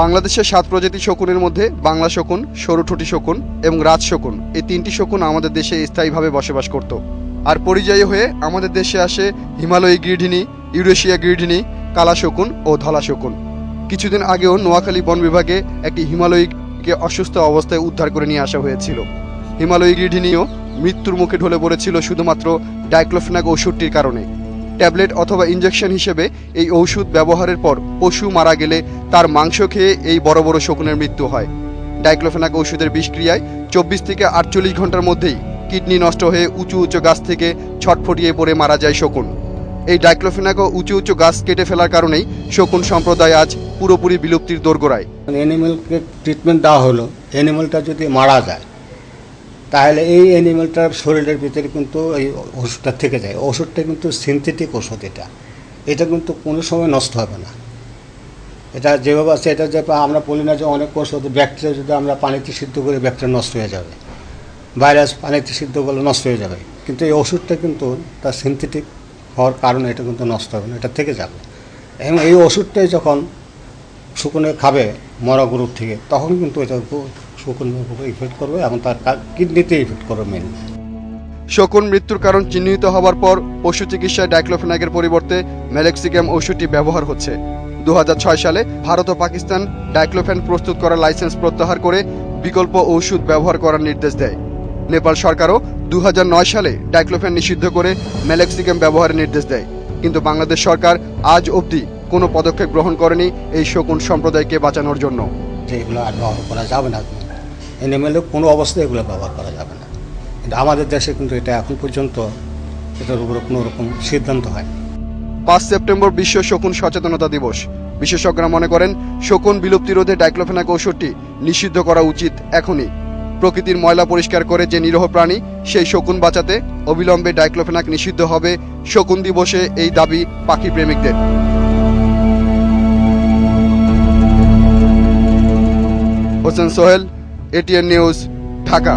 বাংলাদেশের সাত প্রজাতি শকুনের মধ্যে বাংলা শকুন সরুঠুটি শকুন এবং রাজ শকুন, এই তিনটি শকুন আমাদের দেশে স্থায়ীভাবে বসবাস করত। আর পরিযায়ী হয়ে আমাদের দেশে আসে হিমালয়ী গিরঢিনী ইউরেশিয়া গিরঢিনী কালা শকুন ও ধলা শকুন। কিছুদিন আগেও নোয়াখালী বন বিভাগে একটি হিমালয়ীকে অসুস্থ অবস্থায় উদ্ধার করে নিয়ে আসা হয়েছিল। হিমালয়ী গিরঢিনীও মৃত্যুর মুখে ঢলে পড়েছিল শুধুমাত্র ডাইক্লোফেনাক ওষুধটির কারণে। ট্যাবলেট অথবা ইঞ্জেকশন হিসেবে এই ঔষধ ব্যবহারের পর পশু মারা গেলে তার মাংস খেয়ে এই বড় বড় শকুনের মৃত্যু হয়। ডাইক্লোফেনাক ওষুধের বিষক্রিয়ায় চব্বিশ থেকে আটচল্লিশ ঘণ্টার মধ্যেই কিডনি নষ্ট হয়ে উঁচু উঁচু গাছ থেকে ছটফটিয়ে পড়ে মারা যায় শকুন। এই ডাইক্লোফেনাক ও উঁচু উঁচু গাছ কেটে ফেলার কারণেই শকুন সম্প্রদায় আজ পুরোপুরি বিলুপ্তির দোরগোড়ায়। অ্যানিমেলকে ট্রিটমেন্ট দেওয়া হলো। অ্যানিমেলটা যদি মারা যায় তাহলে এই অ্যানিমেলটার শরীরের ভিতরে কিন্তু এই ওষুধটা থেকে যায়। ওষুধটা কিন্তু সিনথেটিক ওষুধ এটা। এটা কিন্তু কোনো সময় নষ্ট হবে না। এটা যেভাবে আছে, এটা যে আমরা বলি না যে অনেক ওষুধ ব্যাকটেরিয়া যদি আমরা পানিতে সিদ্ধ করে ব্যাকটেরিয়া নষ্ট হয়ে যাবে। ভাইরাস পানিতে সিদ্ধ করলে নষ্ট হয়ে যাবে। কিন্তু এই ওষুধটা কিন্তু তার সিনথেটিক হওয়ার কারণে এটা কিন্তু নষ্ট হবে না, এটা থেকে যাবে। এবং এই ওষুধটাই যখন শুকনে খাবে মরা গরুর থেকে, তখন কিন্তু এটা শুকনের ইফেক্ট করবে এবং তার কিডনিতে ইফেক্ট করবে মেনলি শকুন মৃত্যুর কারণ চিহ্নিত হওয়ার পর পশু চিকিৎসায় ডাইক্লোফেনাকের পরিবর্তে মেলেক্সিক্যাম ওষুধটি ব্যবহার হচ্ছে। দুহাজার ছয় সালে ভারত ও পাকিস্তান ডাইক্লোফেন প্রস্তুত করার লাইসেন্স প্রত্যাহার করে বিকল্প ঔষধ ব্যবহার করার নির্দেশ দেয়। নেপাল সরকারও দু হাজার নয় সালে ডাইক্লোফেন নিষিদ্ধ করে মেলেক্সিক্যাম ব্যবহারের নির্দেশ দেয়। কিন্তু বাংলাদেশ সরকার আজ অবধি কোনো পদক্ষেপ গ্রহণ করেনি এই শকুন সম্প্রদায়কে বাঁচানোর জন্য। যে এগুলো আর ব্যবহার করা যাবে না। এনিমেলে কোনো অবস্থায় এগুলো ব্যবহার করা যাবে না। কিন্তু আমাদের দেশে কিন্তু এটা এখন পর্যন্ত এটার উপরে কোনো রকম সিদ্ধান্ত হয় পাঁচ সেপ্টেম্বর বিশ্ব শকুন সচেতনতা দিবস। বিশেষজ্ঞরা মনে করেন, শকুন বিলুপ্তি রোধে ডাইক্লোফেনাক ঔষধটি নিষিদ্ধ করা উচিত এখনই। প্রকৃতির ময়লা পরিষ্কার করে যে নিরহ প্রাণী, সেই শকুন বাঁচাতে অবিলম্বে ডাইক্লোফেনাক নিষিদ্ধ হবে শকুন দিবসে এই দাবি পাখি প্রেমিকদের। Hossain Sohel ATN news Dhaka